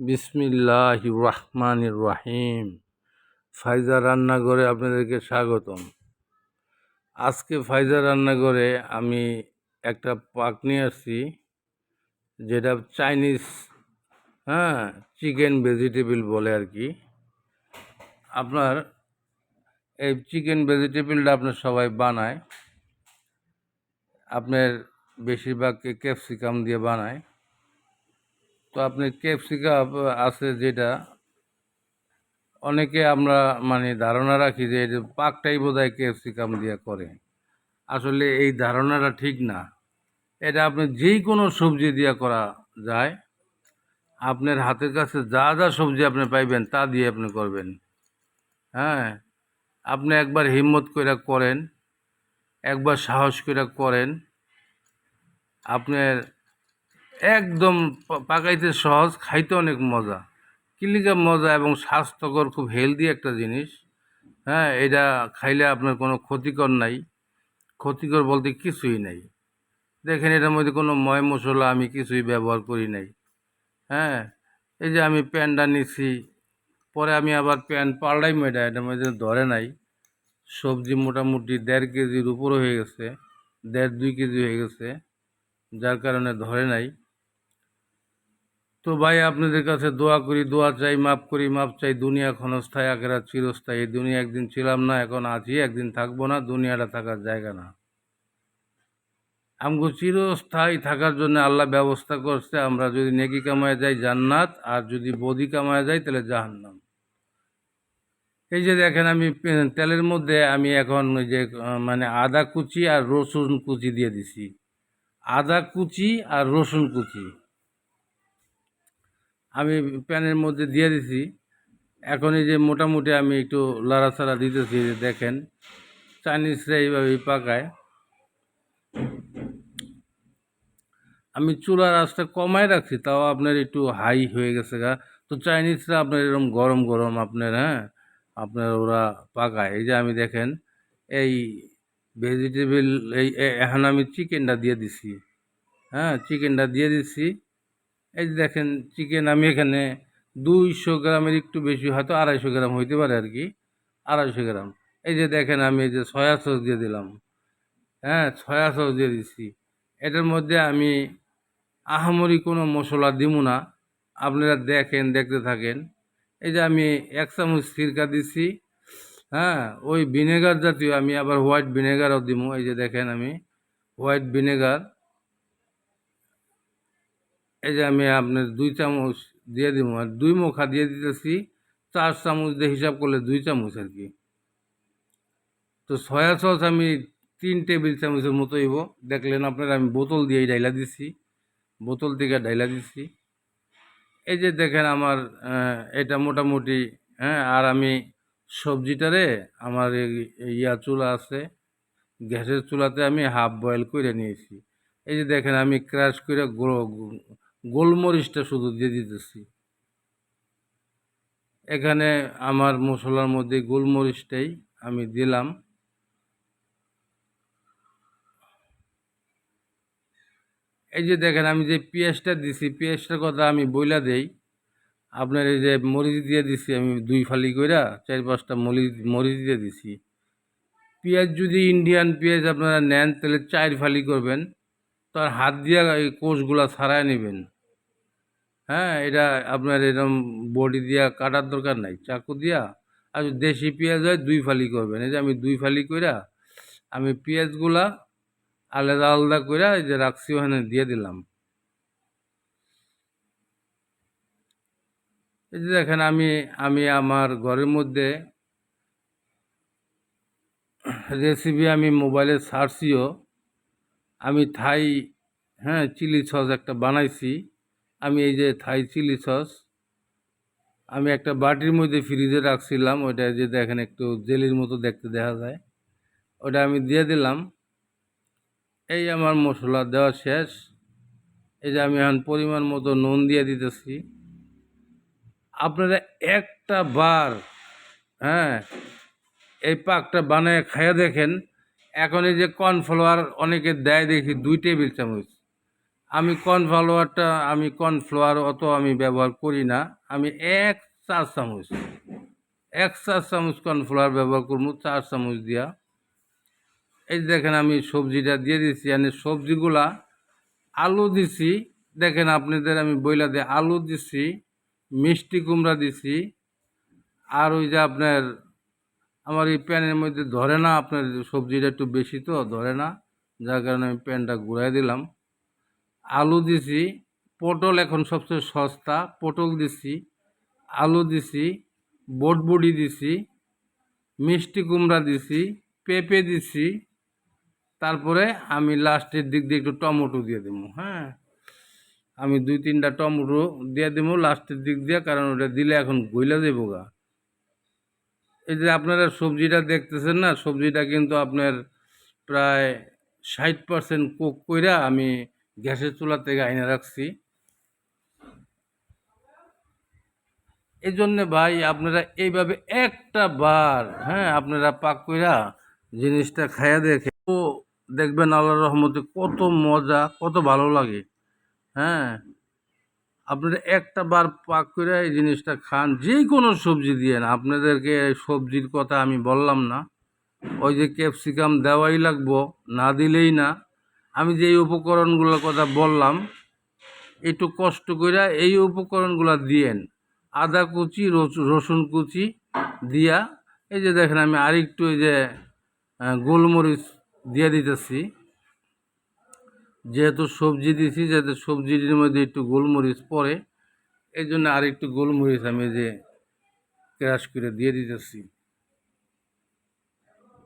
বিসমিল্লাহ রহমান রাহিম। ফাইজা রান্নাঘরে আপনাদেরকে স্বাগতম। আজকে ফাইজা রান্নাঘরে আমি একটা পাক নিয়ে আসছি, যেটা চাইনিজ হ্যাঁ চিকেন ভেজিটেবল বলে আর কি। আপনার এই চিকেন ভেজিটেবলটা আপনার সবাই বানায়। আপনার বেশিরভাগকে ক্যাপসিকাম দিয়ে বানায়। তো আপনি ক্যাপসিকাম আছে যেটা, অনেকে আমরা মানে ধারণা রাখি যে পাকটাই বোধ হয় ক্যাপসিকাম দিয়ে করে। আসলে এই ধারণাটা ঠিক না। এটা আপনি যেই কোনো সবজি দিয়ে করা যায়। আপনার হাতের কাছে যা যা সবজি আপনি পাইবেন তা দিয়ে আপনি করবেন। হ্যাঁ? আপনি একবার হিম্মত করে করেন, একবার সাহস করে করেন, আপনার একদম পাকাইতে সহজ, খাইতে অনেক মজা। কিলিকা মজা এবং স্বাস্থ্যকর, খুব হেলদি একটা জিনিস। হ্যাঁ এটা খাইলে আপনার কোনো ক্ষতিকর নাই। ক্ষতিকর বলতে কিছুই নাই। দেখেন, এটার মধ্যে কোনো ময় মশলা আমি কিছুই ব্যবহার করি নাই। হ্যাঁ এই যে আমি প্যানটা নিছি, পরে আমি আবার প্যান পাল্টাই মেটা এটার মধ্যে ধরে নাই। সবজি মোটামুটি দেড় কেজির উপরও হয়ে গেছে, দেড় দুই কেজি হয়ে গেছে, যার কারণে ধরে নাই। তো ভাই, আপনাদের কাছে দোয়া করি, দোয়া চাই মাপ করি মাপ চাই। দুনিয়া ক্ষণস্থায়ী আখেরা চিরস্থায়ী। এই দুনিয়া একদিন ছিলাম না, এখন আছি, একদিন থাকব না, দুনিয়াটা থাকার জায়গা না। আমগো চিরস্থায়ী থাকার জন্য আল্লাহ ব্যবস্থা করছে, আমরা যদি নেকি কামায় যাই জান্নাত, আর যদি বদি কামায় যাই তাহলে জাহান্নাম। এই যে দেখেন, আমি তেলের মধ্যে আমি এখন ওই যে মানে আদা কুচি আর রসুন কুচি দিয়ে দিছি। আদা কুচি আর রসুন কুচি। আমি প্যানের মধ্যে দিয়ে দিছি। এখন এই যে মোটামুটি আমি একটু লাড়াচাড়া দিতেছি দেখেন, চাইনিজরা এইভাবেই পাকায়। আমি চুলার আঁচটা কমায় রাখছি, তাও আপনার একটু হাই হয়ে গেছে গা। তো চাইনিজরা আপনার এরকম গরম গরম আপনার হ্যাঁ আপনার ওরা পাকায়। এই যে আমি দেখেন, এই ভেজিটেবল এই এখন আমি চিকেনটা দিয়ে দিছি। হ্যাঁ চিকেনটা দিয়ে দিছি। এই যে দেখেন চিকেন আমি এখানে দুইশো গ্রামের একটু বেশি, হয়তো আড়াইশো গ্রাম হইতে পারে আর কি, আড়াইশো গ্রাম। এই যে দেখেন আমি এই যে সয়া সস দিয়ে দিলাম। হ্যাঁ সয়া সস দিয়ে দিছি। এটার মধ্যে আমি আহামরি কোনো মশলা দিব না। আপনারা দেখেন, দেখতে থাকেন। এই যে আমি এক চামচ সিরকা দিছি। হ্যাঁ ওই ভিনেগার জাতীয় আমি আবার হোয়াইট ভিনেগারও দিব এই যে দেখেন আমি হোয়াইট ভিনেগার। এই যে আমি আপনার দুই চামচ দিয়ে দিব, আর দুই মুখা দিয়ে দিতেছি, চার চামচ দিয়ে হিসাব করলে দুই চামচ আর কি। তো সয়া সস আমি তিন টেবিল চামচের মতো হইব। দেখলেন আপনারা, আমি বোতল দিয়ে ডাইলা দিছি, বোতল থেকে ডাইলা দিছি। এই যে দেখেন আমার এটা মোটামুটি হ্যাঁ আর আমি সবজিটারে আমার ইয়া চুলা আছে, গ্যাসের চুলাতে আমি হাফ বয়েল করে নিয়েছি। এই যে দেখেন, আমি ক্রাশ করে গোলমরিচটা শুধু দিয়ে দিতেছি। এখানে আমার মশলার মধ্যে গোলমরিচটাই আমি দিলাম। এই যে দেখেন, আমি যে পেঁয়াজটা দিছি, পেঁয়াজটার কথা আমি বইলা দেই। আপনার এই যে মরিচ দিয়ে দিছি আমি দুই ফালি কইরা চার পাঁচটা মরিচ মরিচ দিয়ে দিছি। পেঁয়াজ যদি ইন্ডিয়ান পেঁয়াজ আপনারা নেন, তাহলে চার ফালি করবেন। তার হাত দিয়ে এই কোষগুলা ছাড়াই নেবেন। হ্যাঁ এটা আপনার এরকম বডি দিয়া, কাটার দরকার নাই। চাকু দিয়া আর দেশি পেঁয়াজ হয় দুই ফালি করবেন। এই যে আমি দুই ফালি কইরা আমি পেঁয়াজগুলা আলাদা আলাদা কইরা এই যে রাখছি, ওখানে দিয়ে দিলাম। এই যে দেখেন, আমি আমি আমার ঘরের মধ্যে রেসিপি আমি মোবাইলে সার্চিও আমি থাই হ্যাঁ চিলি সস একটা বানাইছি। আমি এই যে থাই চিলি সস আমি একটা বাটির মধ্যে ফ্রিজে রাখছিলাম, ওইটা যে দেখেন একটু জেলির মতো দেখতে দেখা যায়। ওটা আমি দিয়ে দিলাম। এই আমার মশলা দেওয়া শেষ। এই যে আমি এখন পরিমাণ মতো নুন দিয়ে দিতেছি। আপনারা একটা বার হ্যাঁ এই পাকটা বানায় খাইয়ে দেখেন। এখন এই যে কর্নফ্লাওয়ার অনেকে দেয় দেখি দুই টেবিল চামচ। আমি কর্নফ্লাওয়ারটা আমি কর্নফ্লাওয়ার অত আমি ব্যবহার করি না। আমি এক চার চামচ, এক চার চামচ কর্নফ্লাওয়ার ব্যবহার করব চার চামচ দিয়া। এই দেখেন আমি সবজিটা দিয়ে দিছি মানে সবজিগুলা আলু দিছি। দেখেন আপনাদের আমি বইলা দিয়ে আলু দিছি, মিষ্টি কুমড়া দিছি। আর ওই যে আপনার, আমার এই প্যানের মধ্যে ধরে না আপনার সবজিটা একটু বেশি তো, ধরে না। যার কারণে আমি প্যানটা ঘুরাই দিলাম। আলু দিছি, পটল এখন সবচেয়ে সস্তা, পটল দিছি, আলু দিছি, বটবুডি দিছি, মিষ্টি কুমড়া দিছি, পেঁপে দিছি, তারপরে আমি লাস্টের দিক দিয়ে একটু টমেটো দিয়ে দেবো হ্যাঁ? আমি দুই তিনটা টমেটো দিয়ে দেবো লাস্টের দিক দিয়ে, কারণ ওটা দিলে এখন গইলা দেবো গা। এই যে আপনারা সবজিটা দেখতেছেন না, সবজিটা কিন্তু আপনার প্রায় ষাট পার্সেন্ট কোক কইরা আমি গ্যাসের চুলা থেকে আইনে রাখছি। এই জন্যে ভাই আপনারা এইভাবে একটা বার হ্যাঁ আপনারা পাক কইরা জিনিসটা খাইয়া দেখে তো দেখবেন আল্লাহ রহমতে কত মজা, কত ভালো লাগে হ্যাঁ। আপনারা একটা বার পাক করে এই জিনিসটা খান যে কোনো সবজি দিয়ে না। আপনাদেরকে সবজির কথা আমি বললাম না। ওই যে ক্যাপসিকাম দেওয়াই লাগবো, না দিলেই না। আমি যে উপকরণগুলোর কথা বললাম, একটু কষ্ট করে এই উপকরণগুলো দিয়েন। আদা কুচি, রসু- রসুন কুচি দিয়া, এই যে দেখেন আমি আরেকটু এই যে গোলমরিচ দিয়ে দিতেছি। যেহেতু সবজি দিছি, যাতে সবজির মধ্যে একটু গোলমরিচ পড়ে, এই জন্য আরেকটু গোলমরিচ আমি যে ক্রাশ করে দিয়ে দিতেছি।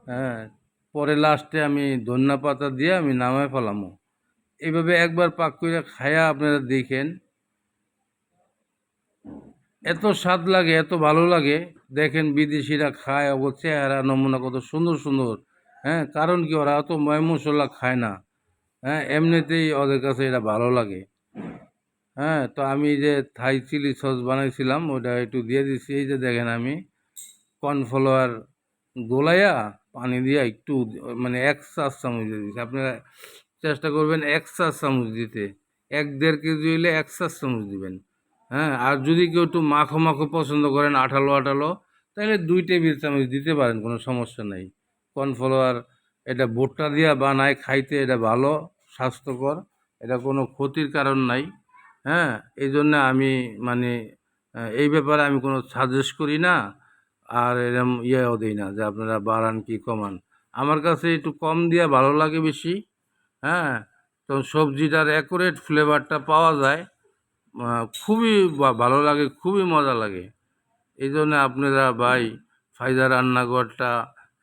হ্যাঁ পরে লাস্টে আমি ধন্যা পাতা দিয়ে আমি নামায় ফেলামো। এইভাবে একবার পাক করে খায়া আপনারা দেখেন। এত স্বাদ লাগে, এত ভালো লাগে। দেখেন বিদেশিরা খায়, ওর চেহারা নমুনা কত সুন্দর সুন্দর। হ্যাঁ কারণ কি ওরা অত ময় মশলা খায় না। হ্যাঁ এমনিতেই ওদের কাছে এটা ভালো লাগে। হ্যাঁ তো আমি যে থাই চিলি সস বানাইছিলাম, ওটা একটু দিয়ে দিচ্ছি এই যে দেখেন আমি কর্নফ্লাওয়ার গোলাইয়া পানি দিয়ে একটু মানে এক চার চামচ দিয়ে দিচ্ছি আপনারা চেষ্টা করবেন এক চার চামচ দিতে। এক দেড় কেজি হইলে এক চার চামচ দিবেন হ্যাঁ? আর যদি কেউ একটু মাখো মাখো পছন্দ করেন, আঠালো আঠালো, তাহলে দুই টেবিল চামচ দিতে পারেন, কোনো সমস্যা নাই। কর্নফ্লাওয়ার, এটা ভুট্টা দিয়া বানায়, খাইতে এটা ভালো, স্বাস্থ্যকর, এটা কোনো ক্ষতির কারণ নাই হ্যাঁ? এই জন্য আমি মানে এই ব্যাপারে আমি কোনো সাজেস্ট করি না। আর এরম ইয়েও দিই না যে আপনারা বাড়ান কি কমান। আমার কাছে একটু কম দিয়া ভালো লাগে বেশি হ্যাঁ? তো সবজিটার অ্যাকুরেট ফ্লেভারটা পাওয়া যায়। খুবই ভালো লাগে, খুবই মজা লাগে। এই জন্য আপনারা ভাই ফায়দা রান্নাঘরটা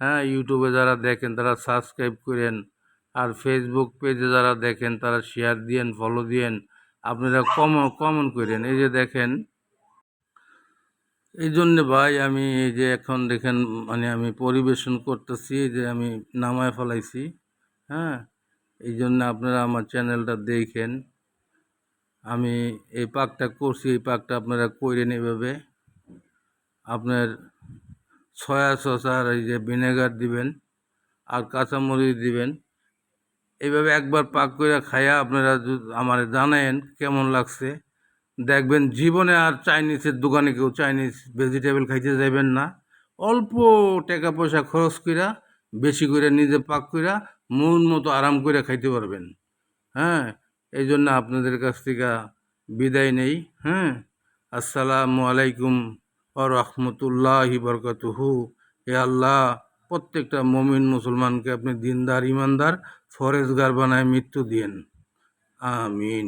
হ্যাঁ ইউটিউবে যারা দেখেন তারা সাবস্ক্রাইব করেন। আর ফেসবুক পেজে যারা দেখেন তারা শেয়ার দিয়েন ফলো দিয়েন। আপনারা কম, কমন করেন। এই যে দেখেন এই জন্যে ভাই আমি এই যে এখন দেখেন মানে আমি পরিবেশন করতেছি যে আমি নামায় ফেলাইছি হ্যাঁ? এই জন্য আপনারা আমার চ্যানেলটা দেখেন। আমি এই পাকটা করছি, এই পাকটা আপনারা করেন এইভাবে। আপনার সয়া সস আর এই যে ভিনেগার দিবেন আর কাঁচামরিচ দিবেন। এইভাবে একবার পাক করে খাইয়া আপনারা আমার জানায়েন কেমন লাগছে। দেখবেন জীবনে আর চাইনিজের দোকানে কেউ চাইনিজ ভেজিটেবল খাইতে যাবেন না। অল্প টাকা পয়সা খরচ কইরা, বেশি করে নিজে পাক কইরা, মন মতো আরাম করে খাইতে পারবেন। হ্যাঁ এই জন্য আপনাদের কাছ থেকে বিদায় নেই। হ্যাঁ আসসালামু আলাইকুম ও রহমতুল্লাহি বরকাতুহু। এ আল্লাহ, প্রত্যেকটা মমিন মুসলমানকে আপনি দিনদার ইমানদার ফরেজগার বানায় মৃত্যু দিয়েন। আমিন।